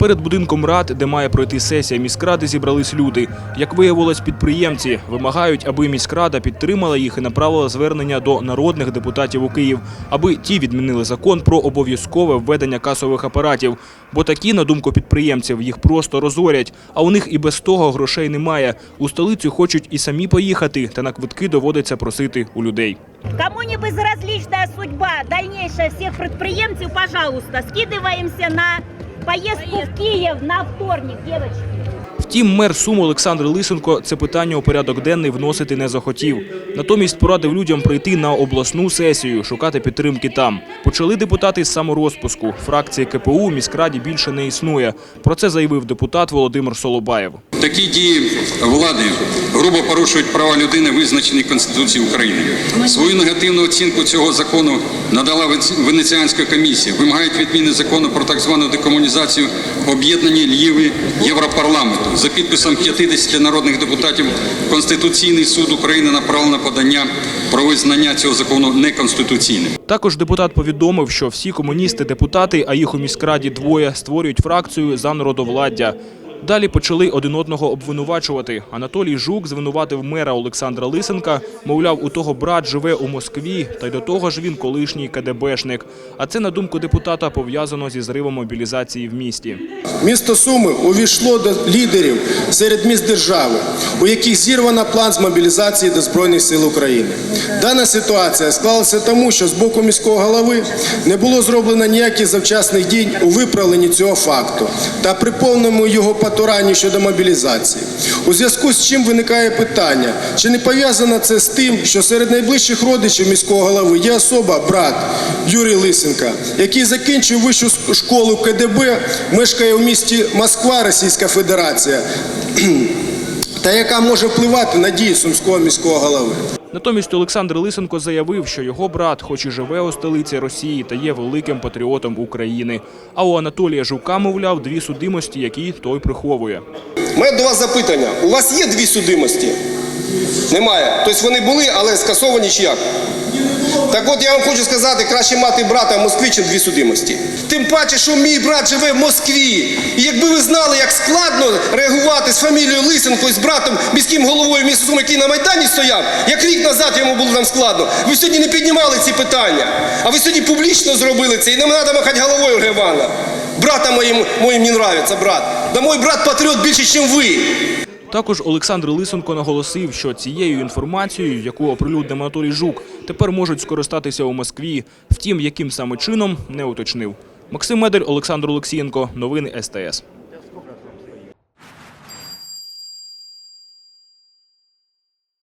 Перед будинком рад, де має пройти сесія міськради, зібрались люди. Як виявилось, підприємці вимагають, аби міськрада підтримала їх і направила звернення до народних депутатів у Київ, аби ті відмінили закон про обов'язкове введення касових апаратів. Бо такі, на думку підприємців, їх просто розорять. А у них і без того грошей немає. У столицю хочуть і самі поїхати, та на квитки доводиться просити у людей. Кому не безразлична судьба дальнейшая всех предприемцев, пожалуйста, скидываемся на поездку в Київ на вторник, дівчатки. Втім, мер Сум Олександр Лисенко це питання у порядок денний вносити не захотів. Натомість порадив людям прийти на обласну сесію, шукати підтримки там. Почали депутати з саморозпуску. Фракції КПУ у міськраді більше не існує. Про це заявив депутат Володимир Солобаєв. Такі дії влади грубо порушують права людини, визначені Конституцією України. Свою негативну оцінку цього закону надала Венеці- Венеціанська комісія. Вимагають відміни закону про так звану декомунізацію об'єднані Львіві Європарламенту. За підписом 50 народних депутатів Конституційний суд України направив на подання про визнання цього закону неконституційним. Також депутат повідомив, що всі комуністи-депутати, а їх у міськраді двоє, створюють фракцію за народовладдя. Далі почали один одного обвинувачувати. Анатолій Жук звинуватив мера Олександра Лисенка, мовляв, у того брат живе у Москві, та й до того ж він колишній КДБшник. А це, на думку депутата, пов'язано зі зривом мобілізації в місті. Місто Суми увійшло до лідерів серед міст держави, у яких зірвано план з мобілізації до Збройних сил України. Дана ситуація склалася тому, що з боку міського голови не було зроблено ніяких завчасних дій у виправленні цього факту та при повному його потуранні щодо мобілізації. У зв'язку з чим виникає питання, чи не пов'язано це з тим, що серед найближчих родичів міського голови є особа, брат Юрій Лисенка, який закінчив вищу школу КДБ, мешкає у місті Москва, Російська Федерація, та яка може впливати на дії сумського міського голови. Натомість Олександр Лисенко заявив, що його брат, хоч і живе у столиці Росії, та є великим патріотом України. А у Анатолія Жука, мовляв, дві судимості, які той приховує. У мене до вас запитання. У вас є дві судимості? Немає. Тобто вони були, але скасовані чи як? Так от я вам хочу сказати, краще мати брата в Москві, ніж дві судимості. Тим паче, що мій брат живе в Москві. І якби ви знали, як складно реагувати з фамілією Лисенко з братом міським головою міста Сум, який на Майдані стояв, як рік назад йому було там складно. Ви сьогодні не піднімали ці питання. А ви сьогодні публічно зробили це. І не треба махати головою Гривана. Брата моїм, моїм не нравиться, брат. Да мой брат патріот більше, ніж ви. Також Олександр Лисенко наголосив, що цією інформацією, яку оприлюднив Анатолій Жук, тепер можуть скористатися у Москві. Втім, яким саме чином не уточнив. Максим Медель, Олександр Олексієнко. Новини СТС.